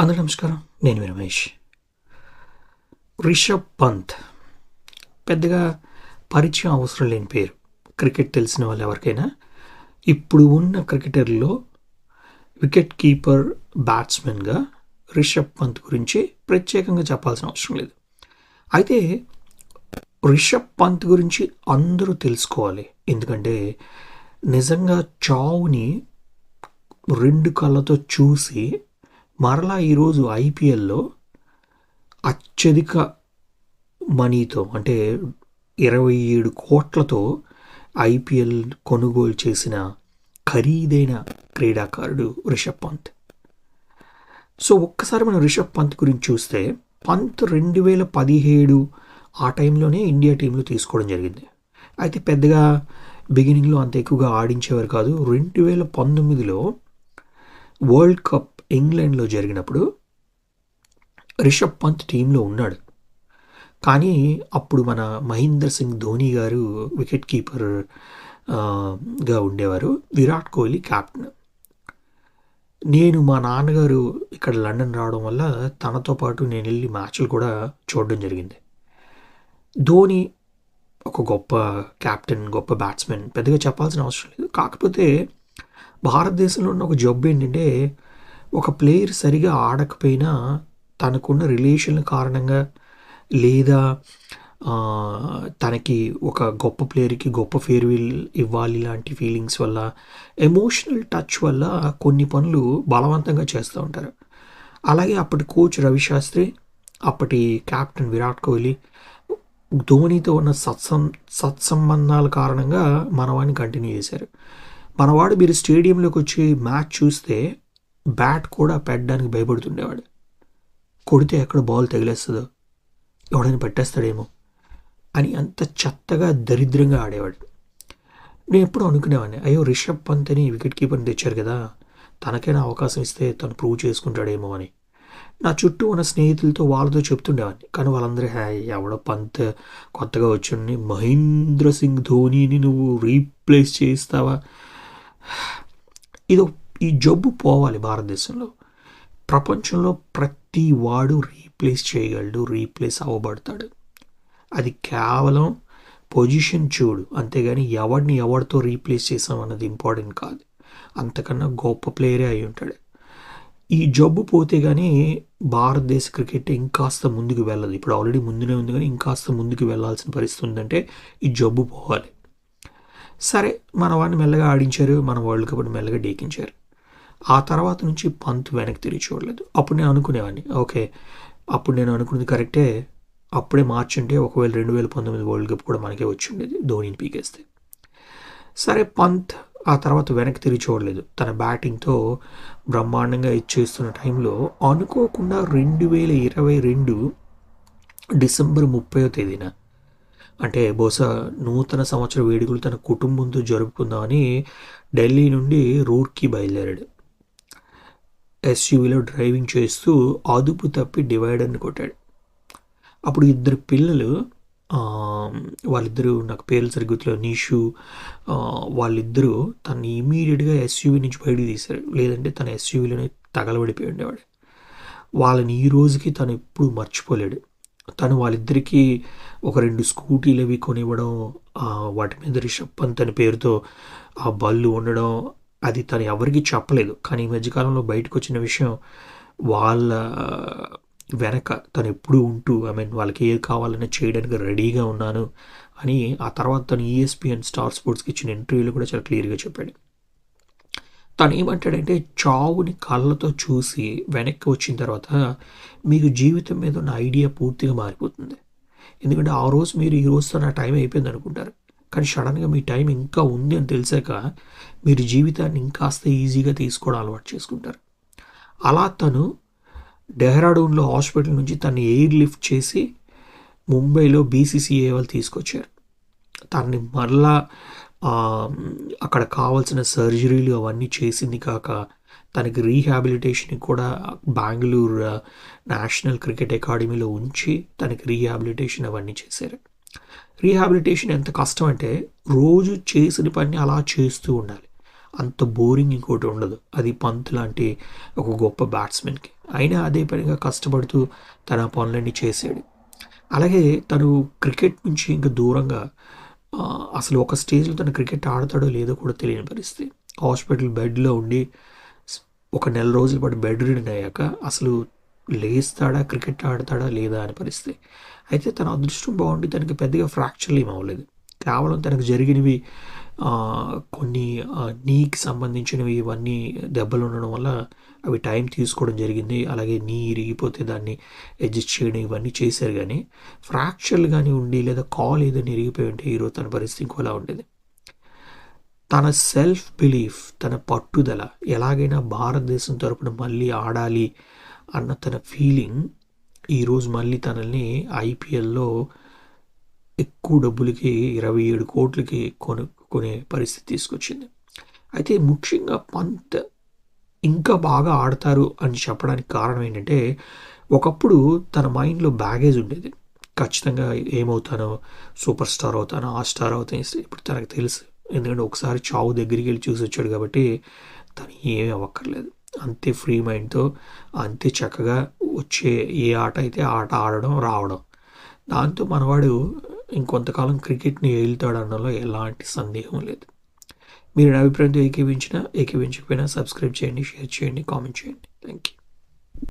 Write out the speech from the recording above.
అందరూ నమస్కారం. నేను మీ రమేష్. రిషబ్ పంత్. పెద్దగా పరిచయం అవసరం లేని పేరు. క్రికెట్ తెలిసిన వాళ్ళు ఎవరికైనా. ఇప్పుడు ఉన్న క్రికెటర్లో వికెట్ కీపర్ బ్యాట్స్మెన్గా రిషబ్ పంత్ గురించి ప్రత్యేకంగా చెప్పాల్సిన అవసరం లేదు. అయితే రిషబ్ పంత్ గురించి అందరూ తెలుసుకోవాలి. ఎందుకంటే నిజంగా చావుని రెండు కళ్ళతో చూసి మరలా ఈరోజు ఐపీఎల్లో అత్యధిక మనీతో అంటే ఇరవై ఏడు కోట్లతో ఐపీఎల్ కొనుగోలు చేసిన ఖరీదైన క్రీడాకారుడు రిషబ్ పంత్. సో ఒక్కసారి మనం రిషబ్ పంత్ గురించి చూస్తే పంత్ రెండు వేల పదిహేడు ఆ టైంలోనే ఇండియా టీంలో తీసుకోవడం జరిగింది. అయితే పెద్దగా బిగినింగ్లో అంత ఎక్కువగా ఆడించేవారు కాదు. రెండు వేల పంతొమ్మిదిలో వరల్డ్ కప్ ఇంగ్లాండ్లో జరిగినప్పుడు రిషబ్ పంత్ టీంలో ఉన్నాడు. కానీ అప్పుడు మన మహేందర్ సింగ్ ధోని గారు వికెట్ కీపర్గా ఉండేవారు. విరాట్ కోహ్లీ క్యాప్టెన్. నేను మా నాన్నగారు ఇక్కడ లండన్ రావడం వల్ల తనతో పాటు నేను వెళ్ళి మ్యాచ్లు కూడా చూడడం జరిగింది. ధోని ఒక గొప్ప క్యాప్టెన్ గొప్ప బ్యాట్స్మెన్. పెద్దగా చెప్పాల్సిన అవసరం లేదు. కాకపోతే భారతదేశంలో ఉన్న ఒక జబ్బు ఏంటంటే ఒక ప్లేయర్ సరిగా ఆడకపోయినా తనకున్న రిలేషన్ కారణంగా లేదా తనకి ఒక గొప్ప ప్లేయర్కి గొప్ప ఫేర్వెల్ ఇవ్వాలి లాంటి ఫీలింగ్స్ వల్ల ఎమోషనల్ టచ్ వల్ల కొన్ని పనులు బలవంతంగా చేస్తూ ఉంటారు. అలాగే అప్పటి కోచ్ రవిశాస్త్రి అప్పటి కెప్టెన్ విరాట్ కోహ్లీ ధోనితో ఉన్న సత్సం సత్సంబంధాల కారణంగా మనవాడిని కంటిన్యూ చేశారు. మనవాడు మీరు స్టేడియంలోకి వచ్చి మ్యాచ్ చూస్తే బ్యాట్ కూడా పెట్టడానికి భయపడుతుండేవాడు. కొడితే ఎక్కడ బాల్ తగిలేస్తుందో ఎవడైనా పెట్టేస్తాడేమో అని అంత చెత్తగా దరిద్రంగా ఆడేవాడు. నేను ఎప్పుడు అనుకునేవాడిని అయ్యో రిషబ్ పంత్ అని వికెట్ కీపర్ని తెచ్చారు కదా తనకైనా అవకాశం ఇస్తే తను ప్రూవ్ చేసుకుంటాడేమో అని. నా చుట్టూ ఉన్న స్నేహితులతో వాళ్ళతో చెప్తుండేవాడిని కానీ వాళ్ళందరూ హే ఎవడో పంత్ కొత్తగా వచ్చి మహేంద్ర సింగ్ ధోనీని నువ్వు రీప్లేస్ చేస్తావా? ఇది ఈ జబ్బు పోవాలి భారతదేశంలో. ప్రపంచంలో ప్రతి వాడు రీప్లేస్ చేయగలడు రీప్లేస్ అవ్వబడతాడు. అది కేవలం పొజిషన్ చూడు అంతేగాని ఎవడిని ఎవరితో రీప్లేస్ చేసాం అన్నది ఇంపార్టెంట్ కాదు. అంతకన్నా గొప్ప ప్లేయరే అయి ఉంటాడు. ఈ జబ్బు పోతే కానీ భారతదేశ క్రికెట్ ఇంకాస్త ముందుకు వెళ్ళదు. ఇప్పుడు ఆల్రెడీ ముందునే ఉంది కానీ ఇంకాస్త ముందుకు వెళ్ళాల్సిన పరిస్థితి ఉందంటే ఈ జబ్బు పోవాలి. సరే మన వాడిని మెల్లగా ఆడించారు మన వరల్డ్ కప్ని మెల్లగా డేకించారు. ఆ తర్వాత నుంచి పంత్ వెనక్కి తిరిగి చూడలేదు. అప్పుడు నేను అనుకునేవాడిని. ఓకే అప్పుడు నేను అనుకున్నది కరెక్టే. అప్పుడే మార్చి ఉంటే ఒకవేళ రెండు వేల పంతొమ్మిది వరల్డ్ కప్ కూడా మనకే వచ్చి ఉండేది ధోనిని పీకేస్తే. సరే పంత్ ఆ తర్వాత వెనక్కి తిరిగి చూడలేదు. తన బ్యాటింగ్తో బ్రహ్మాండంగా ఇచ్చేస్తున్న టైంలో అనుకోకుండా రెండు వేల ఇరవై రెండు డిసెంబర్ ముప్పై తేదీన అంటే బహుశా నూతన సంవత్సర వేడుకలు తన కుటుంబంతో జరుపుకుందామని ఢిల్లీ నుండి రూర్కి బయలుదేరాడు. ఎస్యూవీలో డ్రైవింగ్ చేస్తూ అదుపు తప్పి డివైడర్ని కొట్టాడు. అప్పుడు ఇద్దరు పిల్లలు వాళ్ళిద్దరూ నాకు పేర్లు సరిగ్గుతులో నీషు వాళ్ళిద్దరూ తను ఇమీడియట్గా ఎస్యూవీ నుంచి బయటకు తీశారు. లేదంటే తన ఎస్యూవీలోనే తగలబడిపోయి ఉండేవాడు. వాళ్ళని ఈ రోజుకి తను ఎప్పుడు మర్చిపోలేడు. తను వాళ్ళిద్దరికీ ఒక రెండు స్కూటీలు అవి కొనివ్వడం వాటి మీద రిషబ్ పంత్ అనే పేరుతో ఆ బళ్ళు ఉండడం అది తను ఎవరికి చెప్పలేదు. కానీ ఈ మధ్యకాలంలో బయటకు వచ్చిన విషయం వాళ్ళ వెనక తను ఎప్పుడూ ఉంటూ ఐ మీన్ వాళ్ళకి ఏది కావాలన్నా చేయడానికి రెడీగా ఉన్నాను అని ఆ తర్వాత తను ఈఎస్పిఎన్ స్టార్ స్పోర్ట్స్కి ఇచ్చిన ఇంటర్వ్యూలో కూడా చాలా క్లియర్గా చెప్పాడు. తను ఏమంటాడంటే చావుని కళ్ళతో చూసి వెనక్కి వచ్చిన తర్వాత మీకు జీవితం మీద ఉన్న ఐడియా పూర్తిగా మారిపోతుంది. ఎందుకంటే ఆ రోజు మీరు ఈ రోజుతో నా టైం అయిపోయింది అనుకుంటారు కానీ సడన్గా మీ టైం ఇంకా ఉంది అని తెలిసాక మీరు జీవితాన్ని ఇంకాస్త ఈజీగా తీసుకోవడం అలవాటు చేసుకుంటారు. అలా తను డెహ్రాడూన్లో హాస్పిటల్ నుంచి తను ఎయిర్ లిఫ్ట్ చేసి ముంబైలో బీసీసీఏ వాళ్ళు తీసుకొచ్చారు. తనని మరలా అక్కడ కావాల్సిన సర్జరీలు అవన్నీ చేసింది కాక తనకి రీహాబిలిటేషన్ కూడా బెంగళూరు నేషనల్ క్రికెట్ అకాడమీలో ఉంచి తనకి రీహాబిలిటేషన్ అవన్నీ చేశారు. రీహాబిలిటేషన్ ఎంత కష్టం అంటే రోజు చేసిన పని అలా చేస్తూ ఉండాలి. అంత బోరింగ్ ఇంకోటి ఉండదు. అది పంత్ లాంటి ఒక గొప్ప బ్యాట్స్మెన్కి. అయినా అదే పనిగా కష్టపడుతూ తన పనులన్నీ చేసాడు. అలాగే తను క్రికెట్ నుంచి ఇంకా దూరంగా అసలు ఒక స్టేజ్లో తను క్రికెట్ ఆడతాడో లేదో కూడా తెలియని పరిస్థితి. హాస్పిటల్ బెడ్లో ఉండి ఒక నెల రోజుల పాటు బెడ్ రిడన్ అయ్యాక అసలు లేస్తాడా క్రికెట్ ఆడతాడా లేదా అని పరిస్థితి. అయితే తన అదృష్టం బాగుండి తనకి పెద్దగా ఫ్రాక్చర్లు ఏమి అవ్వలేదు. కేవలం తనకు జరిగినవి కొన్ని నీకి సంబంధించినవి ఇవన్నీ దెబ్బలు ఉండడం వల్ల అవి టైం తీసుకోవడం జరిగింది. అలాగే నీ ఇరిగిపోతే దాన్ని అడ్జస్ట్ చేయడం ఇవన్నీ చేశారు కానీ ఫ్రాక్చర్లు కానీ ఉండి లేదా కాల్ ఏదైనా ఇరిగిపోయి ఉంటే ఈరోజు తన పరిస్థితి ఇంకోలా ఉండేది. తన సెల్ఫ్ బిలీఫ్ తన పట్టుదల ఎలాగైనా భారతదేశం తరపున మళ్ళీ ఆడాలి అన్న తన ఫీలింగ్ ఈరోజు మళ్ళీ తనల్ని ఐపీఎల్లో ఎక్కువ డబ్బులకి ఇరవై ఏడు కోట్లకి కొనుక్కునే పరిస్థితి తీసుకొచ్చింది. అయితే ముఖ్యంగా పంత్ ఇంకా బాగా ఆడతారు అని చెప్పడానికి కారణం ఏంటంటే ఒకప్పుడు తన మైండ్లో బ్యాగేజ్ ఉండేది. ఖచ్చితంగా ఏమవుతానో సూపర్ స్టార్ అవుతానో ఆ స్టార్ అవుతాను ఇప్పుడు తనకు తెలుసు. ఎందుకంటే ఒకసారి చావు దగ్గరికి వెళ్ళి చూసి వచ్చాడు కాబట్టి తను ఏమీ అవ్వక్కర్లేదు. అంతే ఫ్రీ మైండ్తో అంతే చక్కగా వచ్చే ఏ ఆట అయితే ఆట ఆడడం రావడం. దాంతో మనవాడు ఇంకొంతకాలం క్రికెట్ని ఏలుతాడనడంలో ఎలాంటి సందేహం లేదు. మీరు నా అభిప్రాయంతో ఏకీవించినా ఏకీవించకపోయినా సబ్స్క్రైబ్ చేయండి షేర్ చేయండి కామెంట్ చేయండి. Thank you